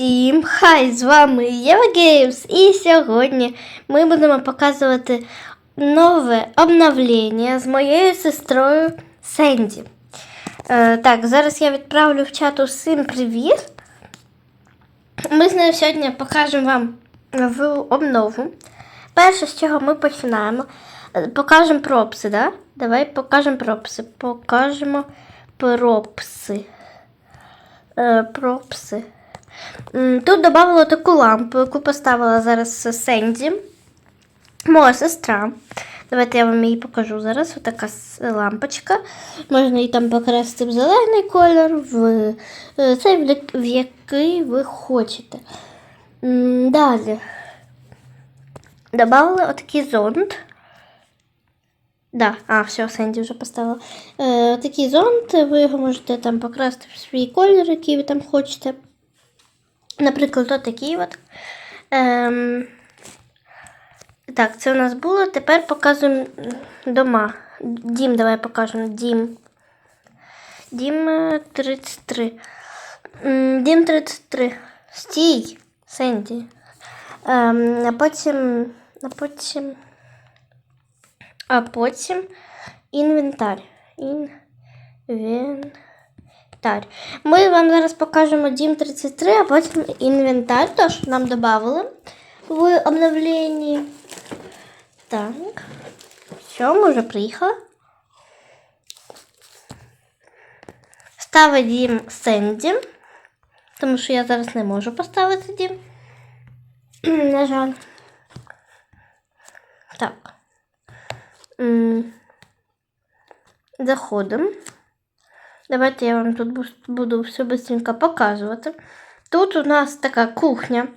Всім хай! З вами Єва Геймс і сьогодні ми будемо показувати нове обновлення з моєю сестрою Сенді. Е, так, зараз я відправлю в чат усім привіт. Ми з нею сьогодні покажемо вам нову обнову. Перше, з чого ми починаємо, е, покажемо пропси, да? Давай покажемо пропси. Покажемо пропси. Е, пропси. Тут додала таку лампу, яку поставила зараз Сенді. Моя сестра. Давайте я вам її покажу зараз. Ось така лампочка. Можна її там покрасити в зелений колір, в е, цей, в який ви хочете. Далі. Добавили отакий зонт. Да, а, все, Сенді вже поставила. Е, такий зонт, ви його можете там покрасити в свій колір, який ви там хочете. Наприклад, отакий от. Ем, так, це у нас було. Тепер показуємо дома. Дім, давай покажемо. Дім. Дім е, 33. Дім 33. Стій, Сенді. Ем, а потім. А потім. А потім інвентар. Інвентар. Ми вам зараз покажемо Дім 33, а потім інвентар. Тож нам додали в обновленні. Так. Все, ми вже приїхали. Ставить дім Сенді. Тому що я зараз не можу поставити дім. На жаль. Так. Заходимо. Давайте я вам тут буду все быстренько показувати. Тут у нас така кухня.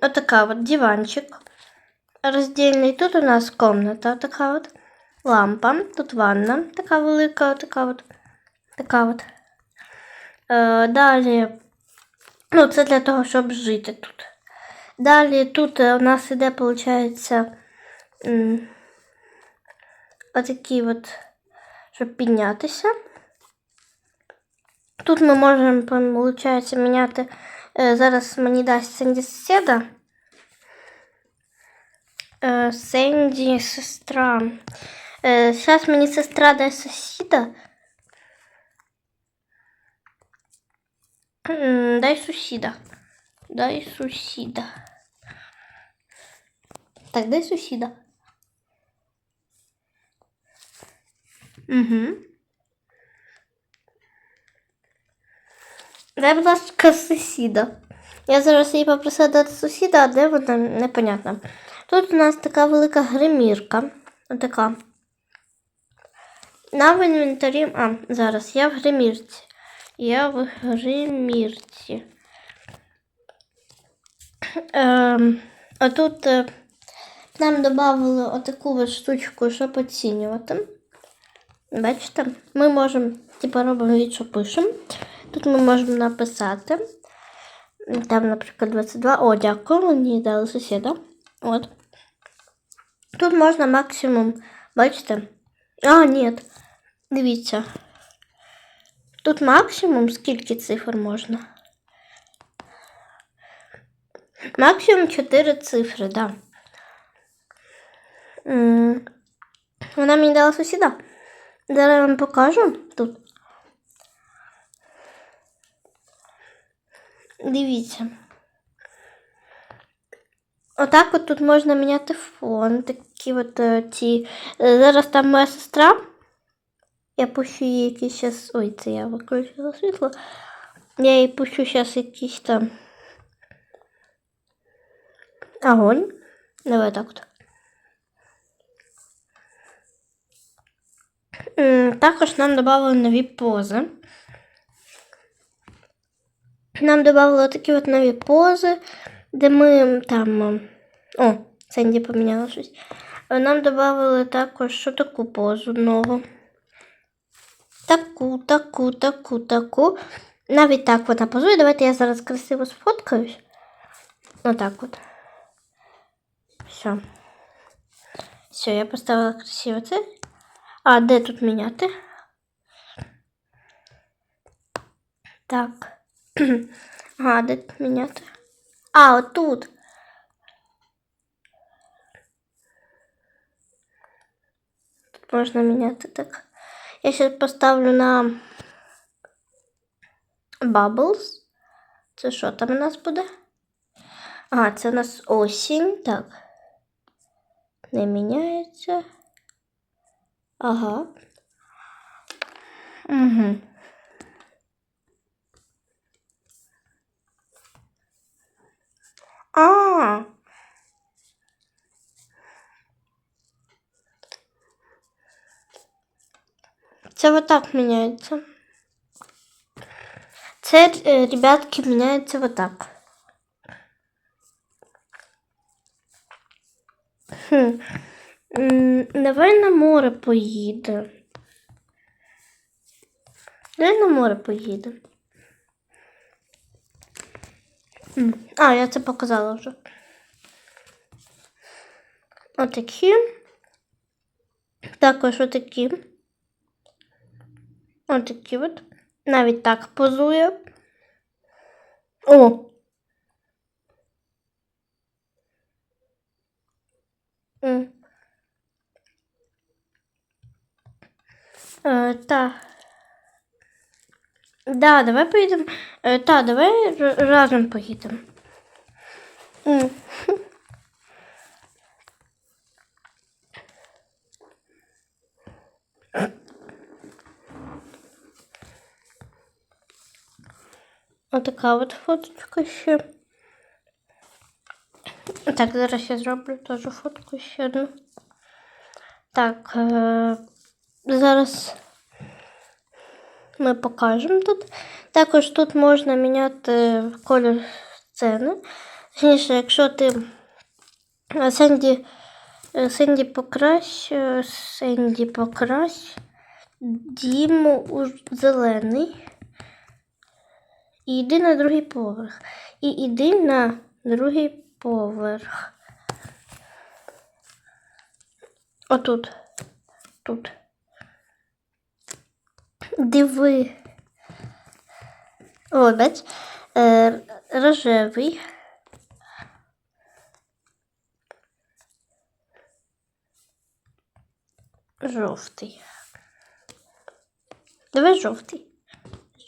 Отака от диванчик роздільний. Тут у нас комната така от. Лампа. Тут ванна така велика, така от. Така от. Е, далі. Ну, це для того, щоб жити тут. Далі тут е, у нас іде, виходить, отакий от, щоб піднятися. Тут ми можемо, виходить, міняти. е, Зараз мені дасть Сенді сусіда. Е, Сенді сестра. Зараз мені сестра дасть сусіда. М, Дай сусіда. Дай сусіда. Так, дай сусіда. Угу. Дай, будь ласка, сусіда. Я зараз її попросила дати сусіда, а де вона непонятно. Тут у нас така велика гримірка. Отака. На в інвентарі. А, зараз я в гримірці. Я в гримірці. Ем, а тут е, нам додали отаку от штучку, щоб оцінювати. Бачите, ми можемо, типу, робимо від, що пишемо. Тут ми можемо написати. Там, наприклад, 22. О, дякую, мені дали сусіда. От. Тут можна максимум, бачите? А, ні. Дивіться. Тут максимум скільки цифр можна? Максимум 4 цифри, да. Вона мені дала сусіда. Зараз я вам покажу тут. Дивіться. Отак от тут можна міняти фон. Такі от е, ці. Е, Зараз там моя сестра. Я пущу їй якийсь щас. Ой, це я виключила світло. Я їй пущу зараз якийсь там. Огонь. Давай так от. Також нам додали нові пози. Нам додали такі от нові пози, де ми там. е, О, Сенді поміняла щось. Е, Нам додали також що таку позу нову. Таку, таку, таку, таку. Навіть так вона позує. Давайте я зараз красиво сфоткаюсь. Отак от. Все. Все, я поставила красиво це. А, де тут міняти? Так. Ага, де тут міняти? А, отут. Тут можна міняти так. Я зараз поставлю на Bubbles. Це що там у нас буде? Ага, це у нас осінь. Так. Не міняється. Ага. Угу. А. Це вот так міняється. Це, е, ребятки, міняється вот так. Хм. Давай на море поїде. Давай на море поїде. А, я це показала вже. Отакі. Також отакі. Отакі от. Навіть так позує. О! М. Е, та. Да, давай поїдемо. Е, та, давай разом поїдемо. М. Отака от фоточка ще. Так, зараз я зроблю теж фотку ще одну. Так, е- зараз ми покажемо тут. Також тут можна міняти колір сцени. Точніше, якщо ти е, Сенді, е, Сенді покращ, е, Сенді покращ, Діму у зелений. І йди на другий поверх. І йди на другий поверх. Отут. Тут. Диви. Е, рожевий. Жовтий. Давай жовтий.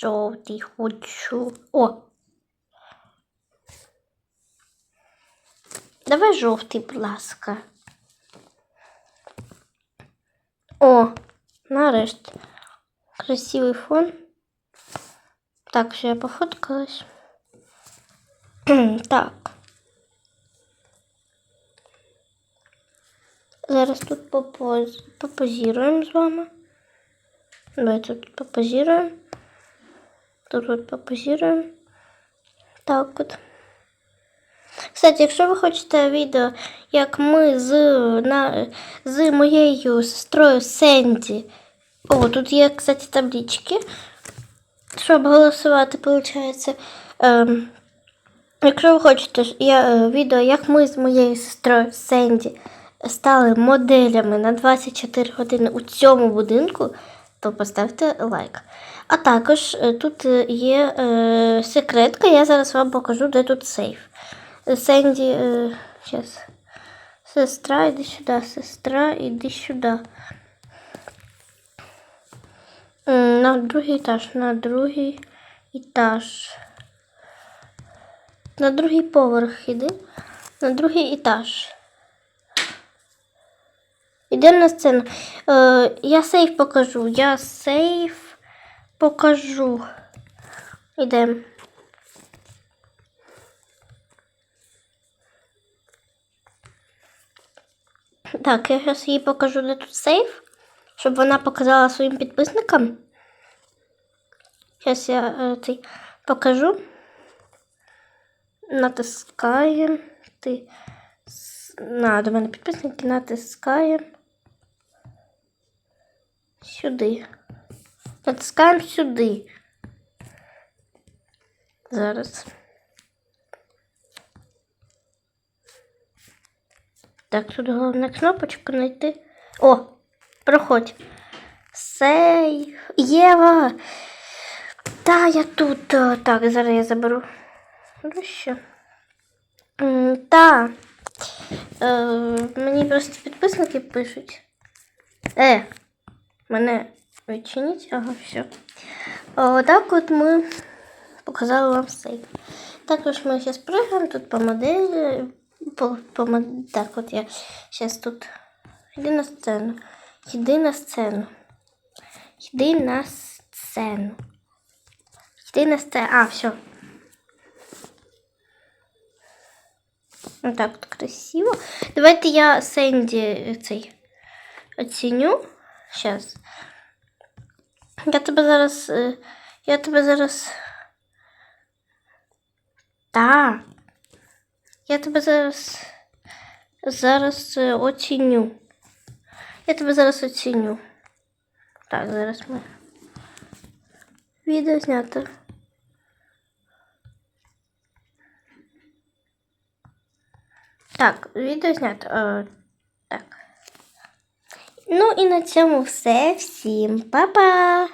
Жовтий хочу. О. Давай жовтий, будь ласка. О, нарешті. Красивий фон. Так, ще я пофоткалась. так. Зараз тут попоз... попозіруємо з вами. Давайте тут попозіруємо. Тут от попозіруємо. Так от. Кстати, якщо ви хочете відео, як ми з, на, з моєю сестрою Сенді. О, тут є, кстати, таблички. Щоб голосувати, виходить. Ем, якщо ви хочете я, е, відео, як ми з моєю сестрою Сенді стали моделями на 24 години у цьому будинку, то поставте лайк. А також е, тут е, є е, секретка, я зараз вам покажу, де тут сейф. Сенді, е. Сестра, іди сюди, сестра, іди сюди. На другий етаж, на другий етаж. На другий поверх іди. На другий етаж. Ідемо на сцену. Е, я сейф покажу. Я сейф покажу. Ідемо. Так, я зараз їй покажу, де тут сейф, щоб вона показала своїм підписникам. Зараз я е, цей покажу. Натискаємо. Ти на до мене підписники натискаємо. Сюди. Натискаємо сюди. Зараз. Так, тут головне кнопочку знайти. О, проходь. Сейф. Єва. Та, я тут. Так, зараз я заберу Хорошо. М, Та. Е, мені просто підписники пишуть. Е, мене відчиніть, ага, все. Отак от ми показали вам все. Також ми зараз прыгаємо тут по моделі. По, по, так, от я зараз тут. Йди на сцену. Йди на сцену. Йди на сцену. Йди на сцену. А, все. Вот так вот красиво. Давайте я Сенді цей оціню. Сейчас. Я тебе зараз. е, Я тебе зараз. Та. Я тебе зараз. Зараз е, оціню. Я тебе зараз оціню. Так, зараз ми. Відео знято. Так, відео знято. Е, так. Ну і на цьому все. Всім па-па!